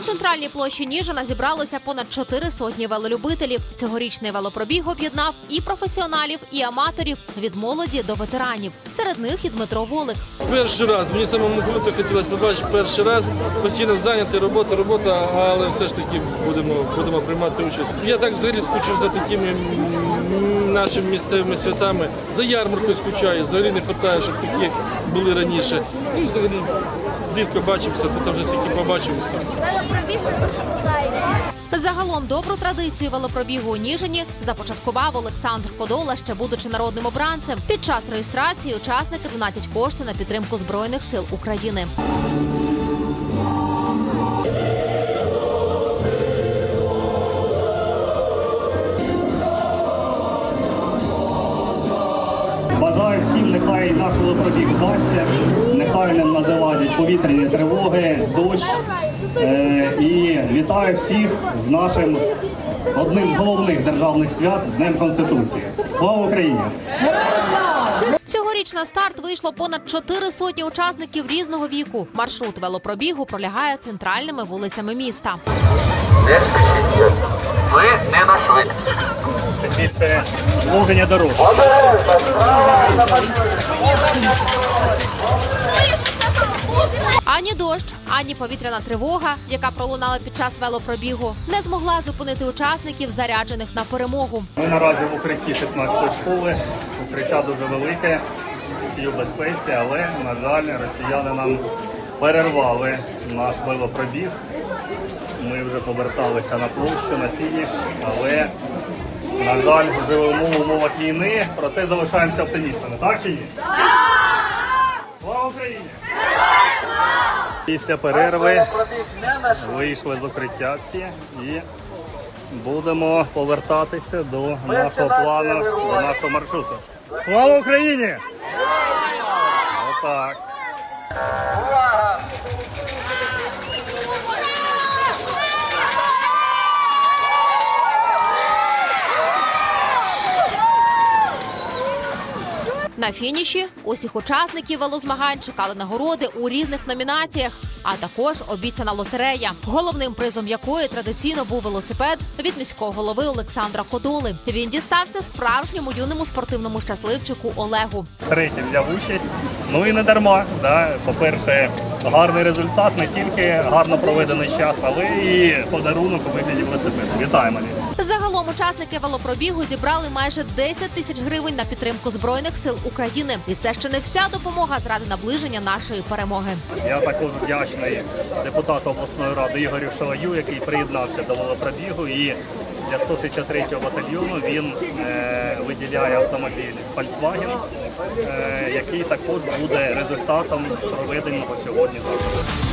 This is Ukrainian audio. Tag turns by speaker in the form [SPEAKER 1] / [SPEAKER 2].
[SPEAKER 1] центральній площі Ніжина зібралося понад чотири сотні велолюбителів. Цьогорічний велопробіг об'єднав і професіоналів, і аматорів від молоді до ветеранів. Серед них і Дмитро Волик.
[SPEAKER 2] Перший раз мені самому круто хотілося побачити перший раз. Постійно зайнятий, робота, робота, але все ж таки будемо, будемо приймати участь. Я так взагалі скучив за такими нашими місцевими святами. За ярмаркою скучаю, взагалі не вистачає, щоб такі були раніше. І взагалі рідко бачимося, тут вже стільки побачимося.
[SPEAKER 3] Велопробіг це дуже крута ідея.
[SPEAKER 1] Загалом добру традицію велопробігу у Ніжині започаткував Олександр Кодола, ще будучи народним обранцем. Під час реєстрації учасники донатять кошти на підтримку збройних сил України.
[SPEAKER 4] Бажаю всім, нехай наш велопробіг вдасться, нехай не називають повітряні тривоги, дощ. Е, і вітаю всіх з нашим одним з головних державних свят Днем Конституції. Слава Україні!
[SPEAKER 1] Цьогоріч на старт вийшло понад чотири сотні учасників різного віку. Маршрут велопробігу пролягає центральними вулицями міста.
[SPEAKER 5] Не спішіть. Ви не на швидкість.
[SPEAKER 4] Це більше звуження дорог.
[SPEAKER 1] Ані дощ, ані повітряна тривога, яка пролунала під час велопробігу, не змогла зупинити учасників, заряджених на перемогу.
[SPEAKER 4] Ми наразі в укритті 16-ї школи. Укриття дуже велике, всі у безпеці, але, на жаль, росіяни нам перервали наш велопробіг. Ми вже поверталися на площу, на фініш, але, на жаль, живемо в умовах війни, проте залишаємося оптимістами. Так чи ні? Слава Україні! Після перерви вийшли з укриття всі і будемо повертатися до нашого плану, до нашого маршруту. Слава Україні! Отак.
[SPEAKER 1] На фініші усіх учасників велозмагань чекали нагороди у різних номінаціях, а також обіцяна лотерея, головним призом якої традиційно був велосипед від міського голови Олександра Кодоли. Він дістався справжньому юному спортивному щасливчику Олегу.
[SPEAKER 4] Третій взяв участь. Ну і не дарма. Да? По-перше, гарний результат, не тільки гарно проведений час, але і подарунок у вигляді велосипеду. Вітаємо!
[SPEAKER 1] Загалом учасники велопробігу зібрали майже 10 тисяч гривень на підтримку збройних сил України. І це ще не вся допомога заради наближення нашої перемоги.
[SPEAKER 4] Я також вдячний депутату обласної ради Ігорю Шалаю, який приєднався до велопробігу. І для 163-го батальйону він е, виділяє автомобіль Volkswagen, е, який також буде результатом проведеного сьогодні заходу.